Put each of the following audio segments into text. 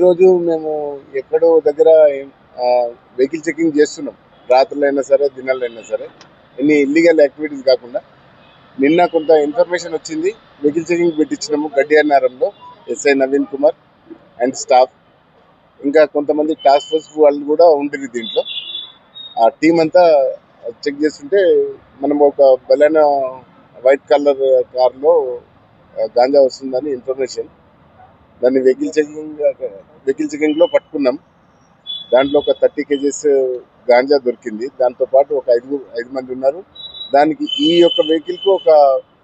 ప్రతిరోజు మేము ఎక్కడో దగ్గర వెహికల్ చెకింగ్ చేస్తున్నాం. రాత్రులైనా సరే దినాలైనా సరే. ఎన్ని ఇల్లీగల్ యాక్టివిటీస్ కాకుండా. నిన్న కొంత ఇన్ఫర్మేషన్ వచ్చింది. వెహికల్ చెకింగ్ పెట్టించినాము గడ్డియానారంలో SI Naveen Kumar and staff. ఇంకా కొంతమంది టాస్క్ ఫోర్స్ వాళ్ళు కూడా ఉంటుంది దీంట్లో. ఆ టీం అంతా చెక్ చేస్తుంటే మనం ఒక బలైన వైట్ కలర్ కార్లో గాంజా వస్తుందని ఇన్ఫర్మేషన్ దాన్ని వెహికల్ చెకింగ్ వెహికల్ చెకింగ్లో పట్టుకున్నాం. దాంట్లో ఒక థర్టీ కేజీస్ గాంజా దొరికింది. దాంతో పాటు ఒక ఐదు ఐదు మంది ఉన్నారు. దానికి ఈ యొక్క వెహికల్కు ఒక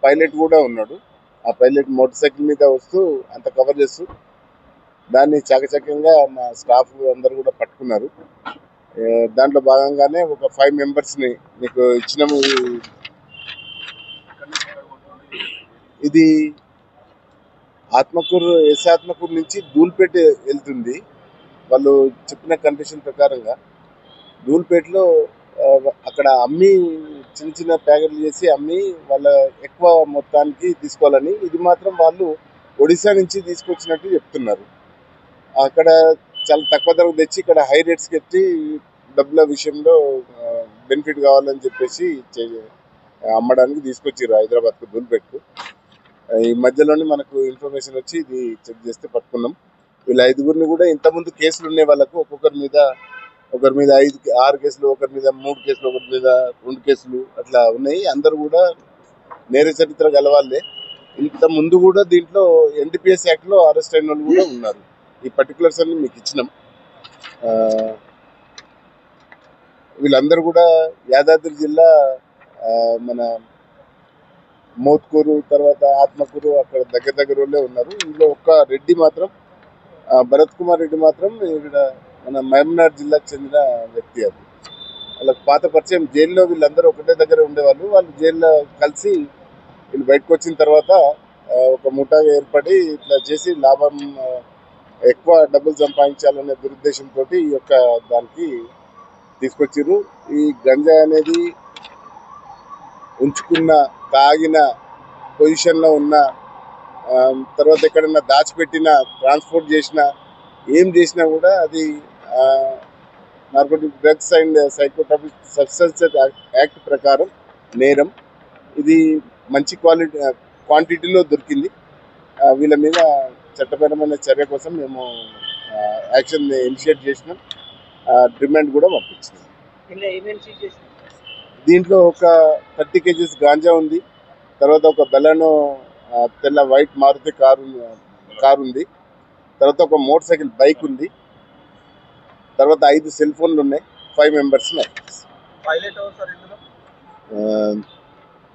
పైలట్ కూడా ఉన్నాడు. ఆ పైలట్ మోటార్ సైకిల్ మీద వస్తూ అంత కవర్ చేస్తూ దాన్ని చకచకంగా మా స్టాఫ్ అందరు కూడా పట్టుకున్నారు. దాంట్లో భాగంగానే ఒక ఫైవ్ మెంబర్స్ని మీకు ఇచ్చినాము. ఇది ఆత్మకూరు ఎస్ ఆత్మకూరు నుంచి ధూల్పేట వెళ్తుంది. వాళ్ళు చెప్పిన కండిషన్ ప్రకారంగా ధూల్పేటలో అక్కడ అమ్మి చిన్న చిన్న ప్యాకెట్లు చేసి అమ్మి వాళ్ళ ఎక్కువ మొత్తానికి తీసుకోవాలని ఇది మాత్రం వాళ్ళు ఒడిశా నుంచి తీసుకొచ్చినట్టు చెప్తున్నారు. అక్కడ చాలా తక్కువ ధరకు తెచ్చి ఇక్కడ హై రేట్స్కి కట్టి డబ్బుల విషయంలో బెనిఫిట్ కావాలని చెప్పేసి చే- అమ్మడానికి తీసుకొచ్చారు హైదరాబాద్కు ధూల్పేట్కు. ఈ మధ్యలోనే మనకు ఇన్ఫర్మేషన్ వచ్చి ఇది చెక్ చేస్తే పట్టుకున్నాం. వీళ్ళ ఐదుగురిని కూడా ఇంతకుముందు కేసులు ఉన్నాయి వాళ్ళకు ఒక్కొక్కరి మీద ఒకరి మీద ఐదు ఆరు కేసులు ఒకరి మీద మూడు కేసులు ఒకరి మీద రెండు కేసులు అట్లా ఉన్నాయి. అందరు కూడా నేర చరిత్ర గలవాళ్ళే ఇంత ముందు కూడా దీంట్లో ఎన్డీపీఎస్ యాక్ట్లో అరెస్ట్ అయిన వాళ్ళు కూడా ఉన్నారు. ఈ పర్టికులర్స్ అన్ని మీకు ఇచ్చినాం. వీళ్ళందరూ కూడా యాదాద్రి జిల్లా మన మోత్కూరు తర్వాత ఆత్మకూరు అక్కడ దగ్గర దగ్గర వాళ్ళే ఉన్నారు. ఇందులో ఒక్క రెడ్డి మాత్రం భరత్ కుమార్ రెడ్డి మాత్రం ఇక్కడ మన మహమ్నాడ్ జిల్లాకు చెందిన వ్యక్తి అది. వాళ్ళకి పాత పరిచయం జైల్లో వీళ్ళందరూ ఒకటే దగ్గర ఉండేవాళ్ళు. వాళ్ళు జైల్లో కలిసి వీళ్ళు బయటకు వచ్చిన తర్వాత ఒక ముఠాగా ఏర్పడి ఇట్లా చేసి లాభం ఎక్కువ డబ్బులు సంపాదించాలనే దురుద్దేశంతో ఈ యొక్క దానికి తీసుకొచ్చిర్రు. ఈ గంజా అనేది ఉంచుకున్న తాగిన పొజిషన్లో ఉన్న తర్వాత ఎక్కడన్నా దాచిపెట్టిన ట్రాన్స్పోర్ట్ చేసిన ఏం చేసినా కూడా అది narcotic drugs and psychotropic substances act ప్రకారం నేరం. ఇది మంచి క్వాలిటీ క్వాంటిటీలో దొరికింది. వీళ్ళ మీద చట్టపరమైన చర్య కోసం మేము యాక్షన్ ఇనిషియేట్ చేసినాం. డిమాండ్ కూడా పంపించినాం. దీంట్లో ఒక థర్టీ కేజీస్ గాంజా ఉంది. తర్వాత ఒక బెలనో తెల్ల వైట్ మారుతి కారు కారు ఉంది. తర్వాత ఒక మోటార్ సైకిల్ బైక్ ఉంది. తర్వాత ఐదు సెల్ ఫోన్లు ఉన్నాయి. ఫైవ్ మెంబర్స్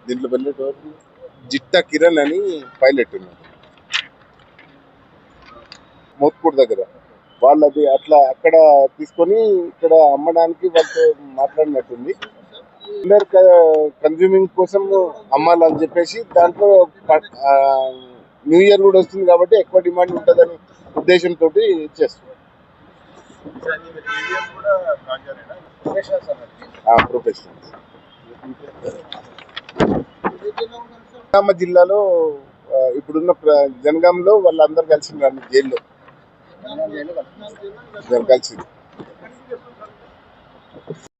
దీంట్లో పైలట్ ఎవరు? జిట్టా కిరణ్ అని పైలట్ ఉన్నాడు. మోత్కూర్ దగ్గర. వాళ్ళది అట్లా అక్కడ తీసుకొని ఇక్కడ అమ్మడానికి వాళ్ళతో మాట్లాడినట్టుంది. అందరు కన్జ్యూమింగ్ కోసం అమ్మాలని చెప్పేసి దాంట్లో న్యూ ఇయర్ కూడా వస్తుంది కాబట్టి ఎక్కువ డిమాండ్ ఉంటుందని ఉద్దేశంతో చేస్తున్నాం. ప్రొఫెషనల్స్ జనగామ జిల్లాలో ఇప్పుడున్న జనగామలో వాళ్ళందరూ కలిసి ఉన్నారు జైల్లో కలిసింది.